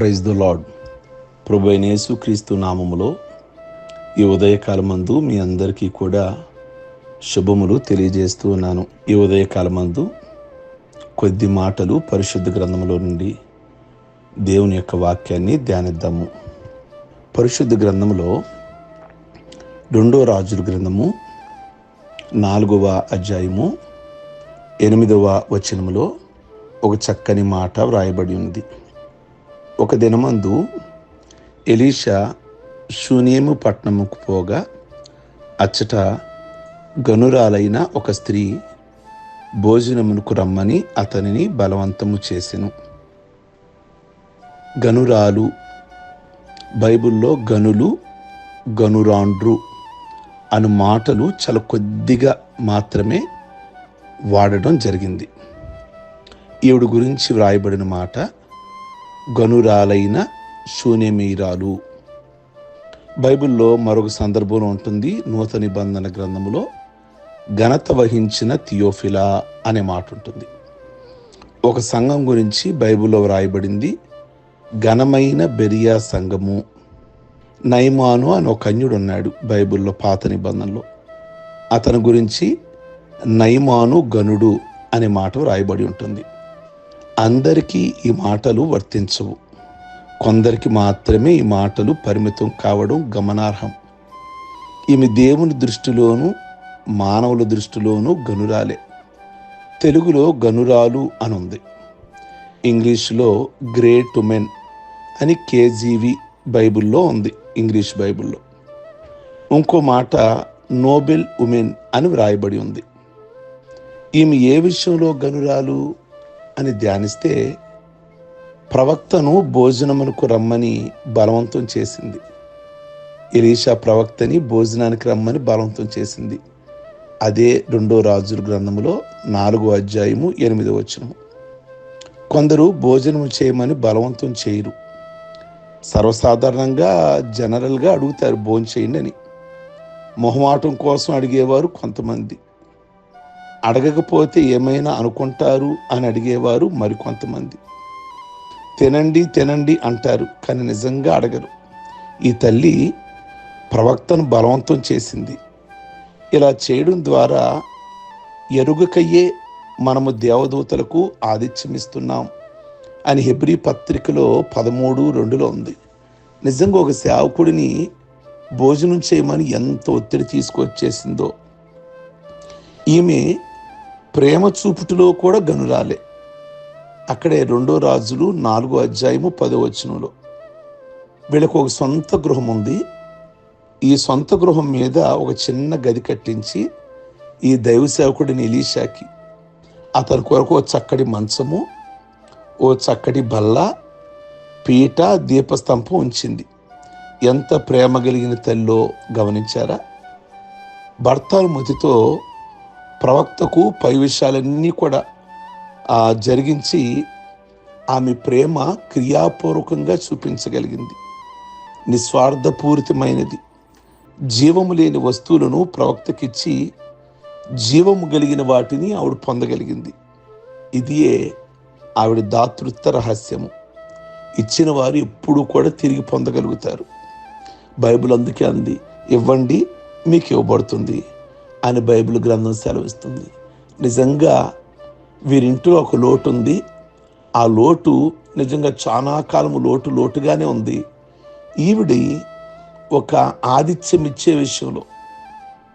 Praise the lord ప్రభు క్రీస్తు నామములో ఈ ఉదయకాలమందు మీ అందరికీ కూడా శుభములు తెలియజేస్తూ ఉన్నాను. ఈ ఉదయకాలమందు కొద్ది మాటలు పరిశుద్ధ గ్రంథములో నుండి దేవుని యొక్క వాక్యాన్ని ధ్యానిద్దాము. పరిశుద్ధ గ్రంథములో రెండో రాజుల గ్రంథము నాలుగవ అధ్యాయము ఎనిమిదవ వచనములో ఒక చక్కని మాట వ్రాయబడి ఉంది. ఒక దినమందు ఎలీషా శూన్యము పట్టణముకు పోగా అచ్చట గనురాలైన ఒక స్త్రీ భోజనమునకు రమ్మని అతనిని బలవంతము చేసెను. గనురాలు బైబిల్లో గనులు గనురాండ్రు అను మాటలు చాలా కొద్దిగా మాత్రమే వాడడం జరిగింది. ఈవిడ గురించి వ్రాయబడిన మాట గనురాలైన శూన్యమీరాలు బైబిల్లో మరొక సందర్భం ఉంటుంది నూతన నిబంధన గ్రంథములో ఘనత వహించిన థియోఫిలా అనే మాట ఉంటుంది. ఒక సంఘం గురించి బైబిల్లో వ్రాయబడింది ఘనమైన బెరియా సంఘము నైమాను అని ఒక అన్యుడు ఉన్నాడు బైబిల్లో పాత నిబంధనలో. అతని గురించి నైమాను గనుడు అనే మాట వ్రాయబడి ఉంటుంది. అందరికీ ఈ మాటలు వర్తించవు. కొందరికి మాత్రమే ఈ మాటలు పరిమితం కావడం గమనార్హం. ఈమె దేవుని దృష్టిలోను మానవుల దృష్టిలోనూ గనురాలే. తెలుగులో గనురాలు అని ఉంది ఇంగ్లీష్లో గ్రేట్ ఉమెన్ అని కేజీవి బైబిల్లో ఉంది ఇంగ్లీష్ బైబిల్లో. ఇంకో మాట నోబెల్ ఉమెన్ అని వ్రాయబడి ఉంది. ఈమె ఏ విషయంలో గనురాలు? అని ధ్యానిస్తే ప్రవక్తను భోజనమునకు రమ్మని బలవంతం చేసింది. ఎలీషా ప్రవక్తని భోజనానికి రమ్మని బలవంతం చేసింది. అదే రెండో రాజుల గ్రంథములో నాలుగో అధ్యాయము ఎనిమిదో వచనము. కొందరు భోజనం చేయమని బలవంతం చేయరు. సర్వసాధారణంగా జనరల్గా అడుగుతారు భోజనం చేయండి అని. మొహమాటం కోసం అడిగేవారు కొంతమంది. అడగకపోతే ఏమైనా అనుకుంటారు అని అడిగేవారు మరికొంతమంది. తినండి తినండి అంటారు కానీ నిజంగా అడగరు. ఈ తల్లి ప్రవక్తను బలవంతం చేసింది. ఇలా చేయడం ద్వారా ఎరుగకయ్యే మనము దేవదూతలకు ఆదిత్యమిస్తున్నాం అని హెబ్రి పత్రికలో పదమూడు రెండులో ఉంది. నిజంగా ఒక సేవకుడిని భోజనం చేయమని ఎంత ఒత్తిడి తీసుకొచ్చేసిందో. ఈమె ప్రేమ చూపుటిలో కూడా గనురాలే. అక్కడే రెండో రాజులు నాలుగో అధ్యాయము పదో వచనంలో. వీళ్ళకు ఒక సొంత గృహం ఉంది. ఈ సొంత గృహం మీద ఒక చిన్న గది కట్టించి ఈ దైవ సేవకుడిని ఎలీషాకి అతని కొరకు ఓ చక్కటి మంచము ఓ చక్కటి బల్ల పీట దీపస్తంభం ఉంచింది. ఎంత ప్రేమ కలిగిన తల్లో గమనించారా? భర్త మతితో ప్రవక్తకు పై విషయాలన్నీ కూడా జరిగించి ఆమె ప్రేమ క్రియాపూర్వకంగా చూపించగలిగింది. నిస్వార్థపూరితమైనది. జీవము లేని వస్తువులను ప్రవక్తకిచ్చి జీవము కలిగిన వాటిని ఆవిడ పొందగలిగింది. ఇదియే ఆవిడ దాతృత్వ రహస్యము. ఇచ్చిన వారు ఎప్పుడూ కూడా తిరిగి పొందగలుగుతారు. బైబిల్ అందుకే అంది ఇవ్వండి మీకు ఇవ్వబడుతుంది. అని బైబిల్ గ్రంథం సెలవిస్తుంది. నిజంగా వీరింట్లో ఒక లోటు ఉంది ఆ లోటు నిజంగా చాలా కాలము లోటు లోటుగానే ఉంది. ఈవిడి ఒక ఆదిత్యం ఇచ్చే విషయంలో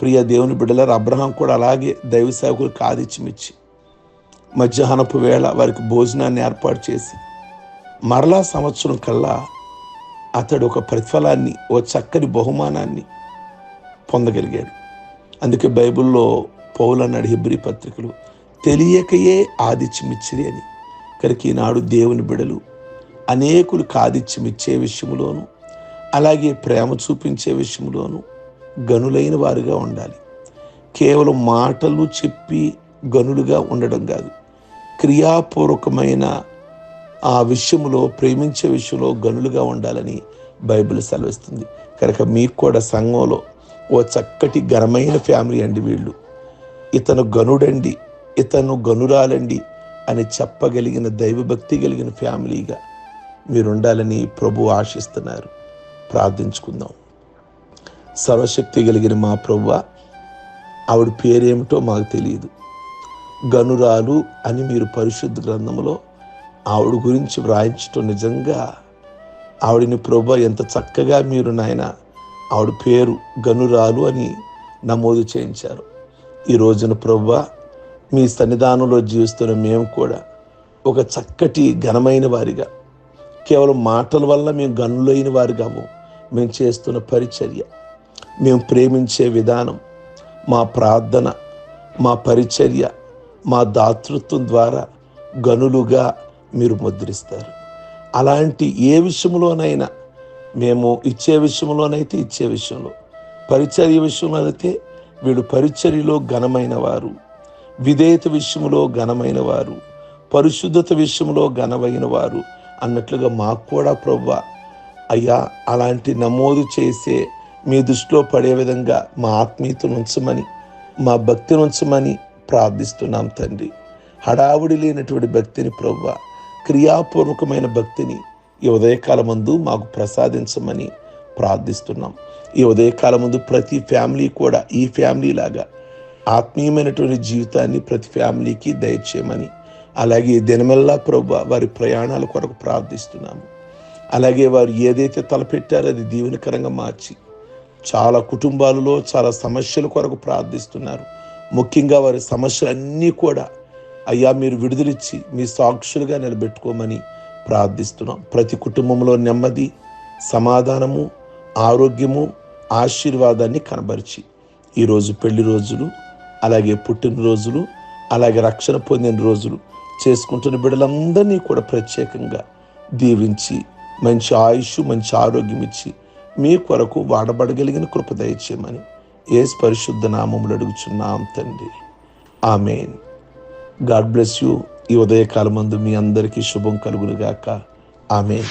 ప్రియ దేవుని బిడ్డలారు అబ్రహాం కూడా అలాగే దైవ సేవకులకు ఆదిత్యం ఇచ్చి మధ్యాహ్నపు వేళ వారికి భోజనాన్ని ఏర్పాటు చేసి మరలా సంవత్సరం కల్లా అతడు ఒక ప్రతిఫలాన్ని ఓ చక్కని బహుమానాన్ని పొందగలిగాడు. అందుకే బైబిల్లో పౌలు అన్నాడు హిబ్రి పత్రికలు తెలియకయే ఆదిత్యమిచ్చిరి అని. కనుక ఈనాడు దేవుని బిడలు అనేకులు కాదిత్యమిచ్చే విషయంలోనూ అలాగే ప్రేమ చూపించే విషయంలోనూ గనులైన వారుగా ఉండాలి. కేవలం మాటలు చెప్పి గనులుగా ఉండడం కాదు క్రియాపూర్వకమైన ఆ విషయంలో ప్రేమించే విషయంలో గనులుగా ఉండాలని బైబిల్ సెలవిస్తుంది. కనుక మీకు కూడా సంఘంలో ఓ చక్కటి ఘనమైన ఫ్యామిలీ అండి వీళ్ళు. ఇతను గనుడండి ఇతను గనురాలండి అని చెప్పగలిగిన దైవభక్తి కలిగిన ఫ్యామిలీగా మీరుండాలని ప్రభు ఆశిస్తున్నారు. ప్రార్థించుకుందాం. సర్వశక్తి కలిగిన మా ప్రభు ఆవిడ పేరేమిటో మాకు తెలియదు. గనురాలు అని మీరు పరిశుద్ధ గ్రంథంలో ఆవిడ గురించి వ్రాయించటం నిజంగా ఆవిడని ప్రభు ఎంత చక్కగా మీరు నాయన ఆవిడ పేరు గనురాలు అని నమోదు చేయించారు. ఈ రోజున ప్రభు మీ సన్నిధానంలో జీవిస్తున్న మేము కూడా ఒక చక్కటి ఘనమైన వారిగా కేవలం మాటల వల్ల మేము గనులైన వారు మేము చేస్తున్న పరిచర్య మేము ప్రేమించే విధానం మా ప్రార్థన మా పరిచర్య మా దాతృత్వం ద్వారా గనులుగా మీరు ముద్రిస్తారు. అలాంటి ఏ విషయంలోనైనా మేము ఇచ్చే విషయంలోనైతే ఇచ్చే విషయంలో. పరిచర్య విషయంలో అయితే వీడు పరిచర్యలో ఘనమైన వారు. విధేయత విషయంలో ఘనమైన వారు. పరిశుద్ధత విషయంలో ఘనమైన వారు అన్నట్లుగా మాకు కూడా ప్రవ్వ అయ్యా అలాంటి నమోదు చేసే మీ దృష్టిలో పడే విధంగా మా ఆత్మీయతను ఉంచమని మా భక్తిని ఉంచమని ప్రార్థిస్తున్నాం తండ్రి. హడావుడి లేనటువంటి భక్తిని ప్రవ్వ క్రియాపూర్వకమైన భక్తిని ఈ ఉదయకాలమందు మాకు ప్రసాదించమని ప్రార్థిస్తున్నాం. ఈ ఉదయకాలం ముందు ప్రతి ఫ్యామిలీ కూడా ఈ ఫ్యామిలీ లాగా ఆత్మీయమైనటువంటి జీవితాన్ని ప్రతి ఫ్యామిలీకి దయచేయమని అలాగే దినమెల్లా ప్రభు వారి ప్రయాణాల కొరకు ప్రార్థిస్తున్నాము. అలాగే వారు ఏదైతే తలపెట్టారో అది దీవెనకరంగా మార్చి చాలా కుటుంబాలలో చాలా సమస్యల కొరకు ప్రార్థిస్తున్నారు. ముఖ్యంగా వారి సమస్యలన్నీ కూడా అయ్యా మీరు విడుదలిచ్చి మీ సాక్షులుగా నిలబెట్టుకోమని ప్రార్థిస్తున్నాం. ప్రతి కుటుంబంలో నెమ్మది సమాధానము ఆరోగ్యము ఆశీర్వాదాన్ని కనబరిచి ఈరోజు పెళ్ళి రోజులు అలాగే పుట్టినరోజులు అలాగే రక్షణ పొందిన రోజులు చేసుకుంటున్న బిడ్డలందరినీ కూడా ప్రత్యేకంగా దీవించి మంచి ఆయుష్ మంచి ఆరోగ్యం ఇచ్చి మీ కొరకు వాడబడగలిగిన కృప దయచేయమని ఏ పరిశుద్ధ నామములు అడుగుచున్నాం తండ్రి. ఆమెన్. God bless you. ఈ ఉదయకాలమందు మీ అందరికీ శుభం కలుగునుగాక. ఆమె